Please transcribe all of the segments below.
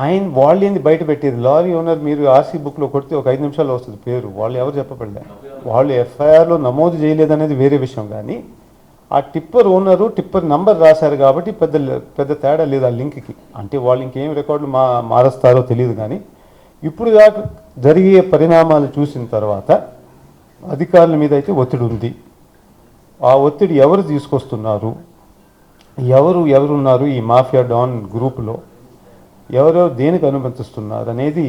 ఆయన వాళ్ళు ఏంది బయట పెట్టేది? లారీ ఓనర్ మీరు ఆర్సీ బుక్లో కొడితే ఒక ఐదు నిమిషాల్లో వస్తుంది పేరు. వాళ్ళు ఎవరు చెప్పబడలే. వాళ్ళు ఎఫ్ఐఆర్లో నమోదు చేయలేదనేది వేరే విషయం కానీ ఆ టిప్పర్ ఓనరు టిప్పర్ నంబర్ రాశారు కాబట్టి పెద్ద పెద్ద తేడా లేదు ఆ లింక్కి. అంటే వాళ్ళు ఇంకేం రికార్డులు మా మారుస్తారో తెలియదు కానీ ఇప్పుడు దాకా జరిగే పరిణామాలు చూసిన తర్వాత అధికారుల మీద అయితే ఒత్తిడి ఉంది. ఆ ఒత్తిడి ఎవరు తీసుకొస్తున్నారు? ఎవరు ఎవరున్నారు ఈ మాఫియా డాన్ గ్రూపులో? ఎవరో దేనికి అనుమతిస్తున్నారు అనేది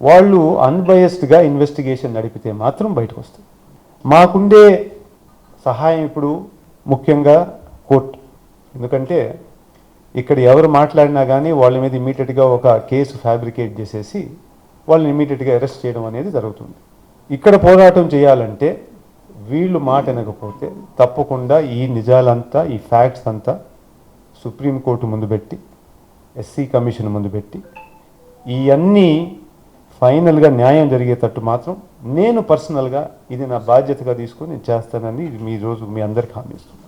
వాళ్ళు అన్బయస్డ్గా ఇన్వెస్టిగేషన్ నడిపితే మాత్రం బయటకు వస్తుంది. మాకుండే సహాయం ఇప్పుడు ముఖ్యంగా కోర్టు. ఎందుకంటే ఇక్కడ ఎవరు మాట్లాడినా కానీ వాళ్ళ మీద ఇమీడియట్గా ఒక కేసు ఫ్యాబ్రికేట్ చేసేసి వాళ్ళని ఇమీడియట్గా అరెస్ట్ చేయడం అనేది జరుగుతుంది. ఇక్కడ పోరాటం చేయాలంటే వీళ్ళు మాట వినకపోతే తప్పకుండా ఈ నిజాలంతా ఈ ఫ్యాక్ట్స్ అంతా సుప్రీంకోర్టు ముందు పెట్టి ఎస్సీ కమిషన్ ముందు పెట్టి ఇవన్నీ ఫైనల్గా న్యాయం జరిగేటట్టు మాత్రం నేను పర్సనల్గా ఇది నా బాధ్యతగా తీసుకొని నేను చేస్తానని మీ రోజు మీ అందరికి హామీ ఇస్తున్నాను.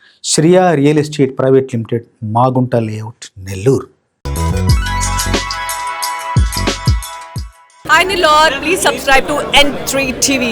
Shriya real estate private limited Magunta layout Nellore Hi Nilor, please subscribe to N3 TV.